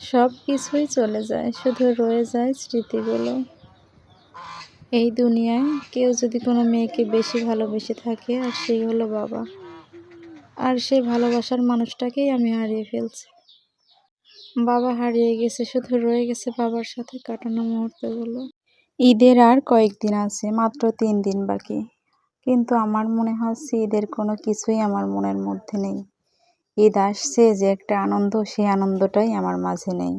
সব কিছুই চলে যায়, শুধু রয়ে যায় স্মৃতিগুলো। এই দুনিয়ায় কেউ যদি কোনো মেয়েকে বেশি ভালোবেসে থাকে, আর সেই হলো বাবা। আর সেই ভালোবাসার মানুষটাকেই আমি হারিয়ে ফেলছি। বাবা হারিয়ে গেছে, শুধু রয়ে গেছে বাবার সাথে কাটানো মুহূর্তগুলো। ঈদের আর কয়েকদিন আছে, মাত্র তিন দিন বাকি। কিন্তু আমার মনে হচ্ছে ঈদের কোনো কিছুই আমার মনের মধ্যে নেই। ঈদ আসছে যে একটা আনন্দ, সেই আনন্দটাই আমার মাঝে নেই।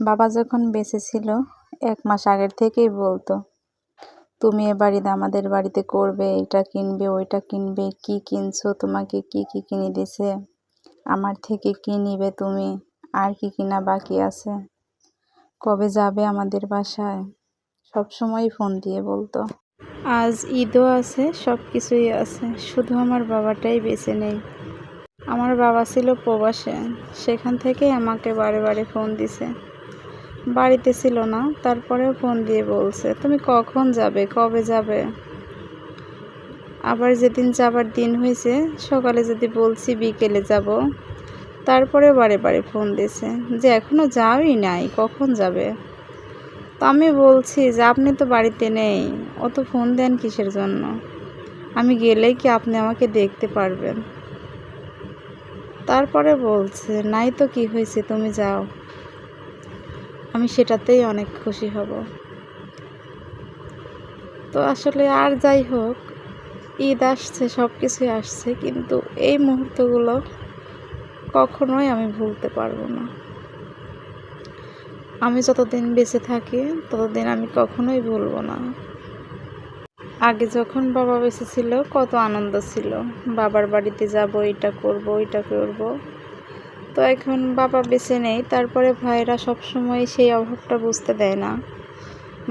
বাবা যখন বেঁচে ছিল, এক মাস আগের থেকেই বলতো, তুমি এ বাড়িতে আমাদের বাড়িতে করবে, এটা কিনবে, ওইটা কিনবে, কি কিনছো, তোমাকে কি কি কিনে দিছে, আমার থেকে কি নিবে তুমি, আর কি কিনা বাকি আছে, কবে যাবে আমাদের বাসায়? সব সময় ফোন দিয়ে বলতো। আজ ঈদও আছে সব কিছুই আছে, শুধু আমার বাবাটাই বেঁচে নেই। আমার বাবা ছিল প্রবাসে। সেখান থেকেই আমাকে বারে বারে ফোন দিছে। বাড়িতে ছিল না, তারপরেও ফোন দিয়ে বলছে, তুমি কখন যাবে? কবে যাবে? আবার যেদিন যাবার দিন হয়েছে, সকালে যদি বলছি বিকেলে যাব তারপরে বারে বারে ফোন দিছে, যে এখনও যাওই নাই, কখন যাবে? তো আমি বলছি যে, আপনি তো বাড়িতে নেই, অত ফোন দেন কিসের জন্য? আমি গেলেই কি আপনি আমাকে দেখতে পারবেন? তারপরে বলছে, নাই তো কি হয়েছে, তুমি যাও। আমি সেটাতেই অনেক খুশি হব। তো আসলে আর যাই হোক, ঈদ আসছে সব কিছুই আসছে, কিন্তু এই মুহূর্তগুলো কখনোই আমি ভুলতে পারব না। আমি যতদিন বেঁচে থাকি, ততদিন আমি কখনোই ভুলবো না। আগে যখন বাবা বেঁচে ছিল, কত আনন্দ ছিল। বাবার বাড়িতে যাব, এটা করব এটা করব। তো এখন বাবা বেঁচে নেই, তারপরে ভাইরা সব সময় সেই অভাবটা বুঝতে দেয় না।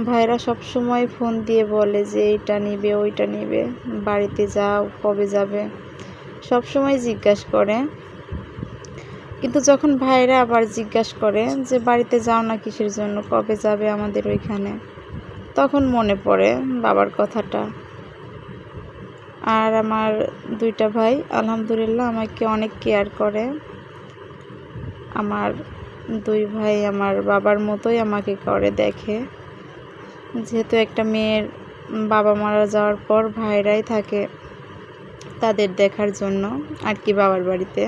ভাইরা সব সময় ফোন দিয়ে বলে যে, এইটা নিবে, ওইটা নিবে। বাড়িতে যাও, কবে যাবে? সব সময় জিজ্ঞাসা করে। কিন্তু যখন ভাইরা আবার জিজ্ঞাসা করে যে, বাড়িতে যাও না কিসের জন্য? কবে যাবে আমাদের ওইখানে? তখন মনে পড়ে বাবার কথাটা। আর আমার দুইটা ভাই, আলহামদুলিল্লাহ, আমাকে অনেক কেয়ার করে। আমার দুই ভাই আমার বাবার মতোই আমাকে করে, দেখে। যেহেতু একটা মেয়ের বাবা মারা যাওয়ার পর ভাইরাই থাকে তাদের দেখার জন্য আর কি বাবার বাড়িতে।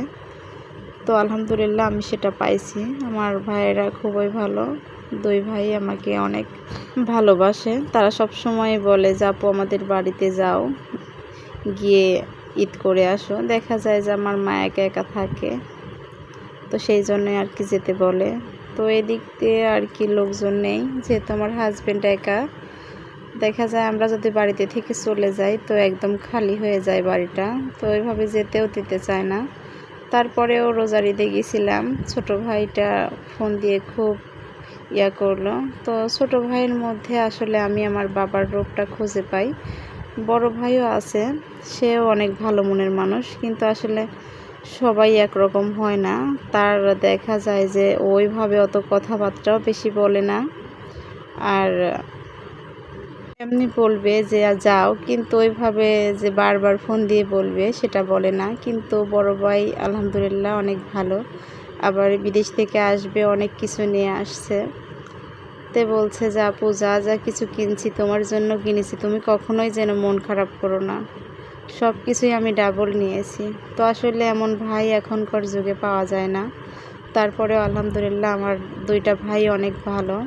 তো আলহামদুলিল্লাহ আমি সেটা পাইছি। আমার ভাইয়েরা খুবই ভালো। দুই ভাই আমাকে অনেক ভালোবাসে। তারা সব সময় বলে যে, আপু, আমাদের বাড়িতে যাও। গিয়ে ঈদ করে আসো। দেখা যায় যে, আমার মা একা একা থাকে। তো সেই জন্যই আর কি যেতে বলে। তো এদিক দিয়ে আর কি লোকজন নেই। যেহেতু আমার হাজব্যান্ড একা, দেখা যায় আমরা যদি বাড়িতে থেকে চলে যাই, তো একদম খালি হয়ে যায় বাড়িটা। তো ওইভাবে যেতেও দিতে চায় না। তারপরেও রোজারিতে গেছিলাম। ছোট ভাইটা ফোন দিয়ে খুব ইয়া করল। তো ছোট ভাইয়ের মধ্যে আসলে আমি আমার বাবার রূপটা খুঁজে পাই। বড় ভাইও আছে, সেও অনেক ভালো মনের মানুষ, কিন্তু আসলে সবাই একরকম হয় না। তার দেখা যায় যে ওইভাবে অত কথাবার্তাও বেশি বলে না। আর এমনি বলবে যে যাও। কিন্তু ওইভাবে যে বারবার ফোন দিয়ে বলবে সেটা বলে না। কিন্তু বড় ভাই আলহামদুলিল্লাহ অনেক ভালো। আবার বিদেশ থেকে আসবে, অনেক কিছু নিয়ে আসছে। তে বলছে, যে আপু যা যা কিছু কিনছি, তোমার জন্য কিনেছি। তুমি কখনোই যেন মন খারাপ করো না। সব কিছুই আমি ডাবল নিয়েছি। তো আসলে এমন ভাই এখনকার যুগে পাওয়া যায় না। তারপরে আলহামদুলিল্লাহ আমার দুইটা ভাই অনেক ভালো।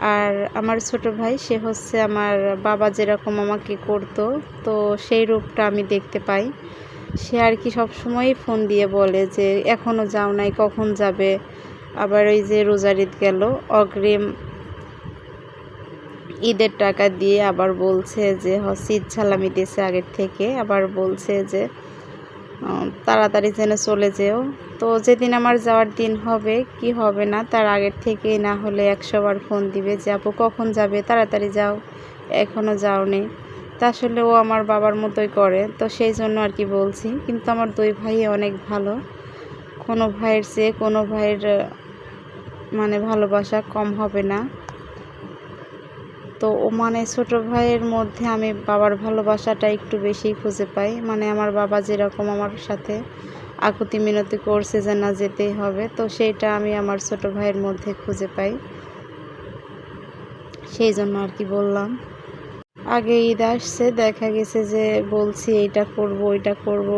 আর আমার ছোট ভাই, সে হচ্ছে আমার বাবা যেরকম আমাকে করতো, তো সেই রূপটা আমি দেখতে পাই। সে আর কি সবসময়ই ফোন দিয়ে বলে যে এখনও যাও নাই, কখন যাবে? আবার ওই যে রোজার ঈদ গেল, অগ্রিম ঈদের টাকা দিয়ে আবার বলছে যে হচ্ছে ঈদ সালামি দিয়েছে আগের থেকে। আবার বলছে যে তাড়াতাড়ি যেন চলে যেও। তো যেদিন আমার যাওয়ার দিন হবে, কি হবে না, তার আগের থেকে না হলে একশো বার ফোন দিবে যে, আপু, কখন যাবে? তাড়াতাড়ি যাও। এখনও যাওনি। তা আসলে ও আমার বাবার মতোই করে, তো সেই জন্য আর কি বলছি। কিন্তু আমার দুই ভাই অনেক ভালো। কোনো ভাইয়ের চেয়ে কোনো ভাইয়ের মানে ভালোবাসা কম হবে না। তো ও মানে ছোটো ভাইয়ের মধ্যে আমি বাবার ভালোবাসাটা একটু বেশি খুঁজে পাই। মানে আমার বাবা যেরকম আমার সাথে আকুতি মিনতি করছে যে না যেতেই হবে, তো সেইটা আমি আমার ছোট ভাইয়ের মধ্যে খুঁজে পাই। সেই জন্য আর কি বললাম। আগে ঈদ আসছে, দেখা গেছে যে বলছি এইটা করব, ওইটা করব,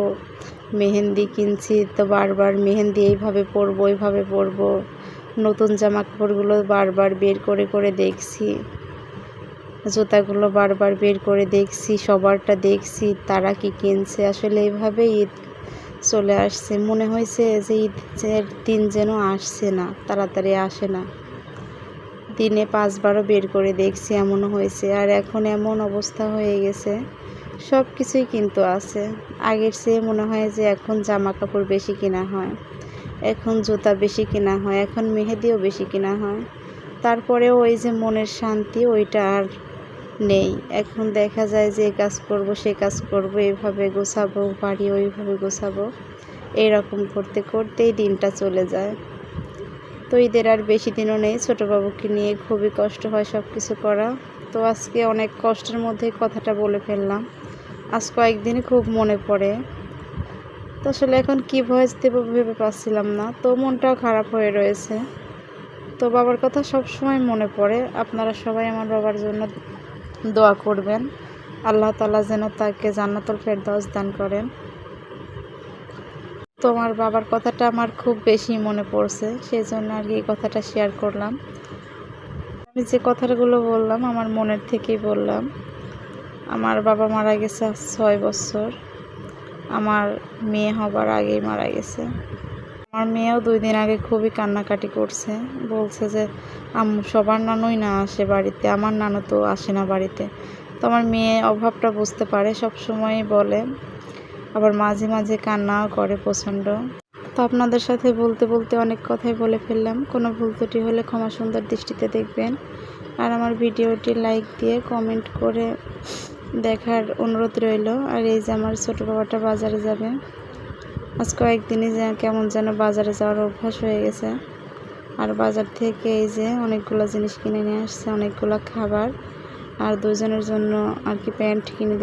মেহেন্দি কিনছি, তো বারবার মেহেন্দি এইভাবে পরবো, ওইভাবে পরবো, নতুন জামা কাপড়গুলো বারবার বের করে করে দেখছি। জুতাগুলো বারবার বের করে দেখছি সবারটা দেখছি, তারা কি কিনছে? আসলে এইভাবে ঈদ চলে আসছে। মনে হয়েছে যে ঈদের দিন যেন আসছে না, তাড়াতাড়ি আসে না। দিনে পাঁচবারও বের করে দেখছি, এমনও হয়েছে। আর এখন এমন অবস্থা হয়ে গেছে সব কিছুই কিন্তু আছে। আগের চেয়ে মনে হয় যে এখন জামা কাপড় বেশি কেনা হয়, এখন জুতা বেশি কেনা হয়, এখন মেহেদিও বেশি কেনা হয়। তারপরেও ওই যে মনের শান্তি, ওইটা আর নেই। এখন দেখা যায় যে কাজ করব, সে কাজ করব এইভাবে গোছাবো, বাড়ি ওইভাবে গোছাবো, এরকম করতে করতেই দিনটা চলে যায়। তো ঈদের আর বেশি দিনও নেই ছোটো বাবুকে নিয়ে খুবই কষ্ট হয় সব কিছু করা। তো আজকে অনেক কষ্টের মধ্যে কথাটা বলে ফেললাম। আজ কয়েকদিনই খুব মনে পড়ে। তো আসলে এখন কী ভয়েস দেব ভেবে পাচ্ছিলাম না। তো মনটাও খারাপ হয়ে রয়েছে। তো বাবার কথা সব সময় মনে পড়ে। আপনারা সবাই আমার বাবার জন্য দোয়া করবেন। আল্লাহ তালা যেন তাকে জান্নাতুল ফেরদাউস দান করেন। তোমার বাবার কথাটা আমার খুব বেশি মনে পড়ছে সেই জন্য আর কি এই কথাটা শেয়ার করলাম। আমি যে কথাগুলো বললাম, আমার মনের থেকেই বললাম। আমার বাবা মারা গেছে ছয় বছর। আমার মেয়ে হবার আগেই মারা গেছে। আমার মেয়েও দুই দিন আগে খুবই কান্নাকাটি করছে। বলছে যে সবার নানুই না আসে বাড়িতে, আমার নানু তো আসে না বাড়িতে। তো আমার মেয়ে অভাবটা বুঝতে পারে সব সময়ই বলে। আবার মাঝে মাঝে কান্নাও করে প্রচণ্ড। তো আপনাদের সাথে বলতে বলতে অনেক কথাই বলে ফেললাম। কোনো ভুল ত্রুটি হলে ক্ষমা সুন্দর দৃষ্টিতে দেখবেন। আর আমার ভিডিওটি লাইক দিয়ে কমেন্ট করে দেখার অনুরোধ রইল। আর এই যে আমার ছোটো বাবাটা বাজারে যাবে আজ কয়েকদিনই যে কেমন যেন বাজারে যাওয়ার অভ্যাস হয়ে গেছে। আর বাজার থেকে এই যে অনেকগুলো জিনিস কিনে নিয়ে আসছে, অনেকগুলো খাবার। আর দুজনের জন্য আর কি প্যান্ট কিনে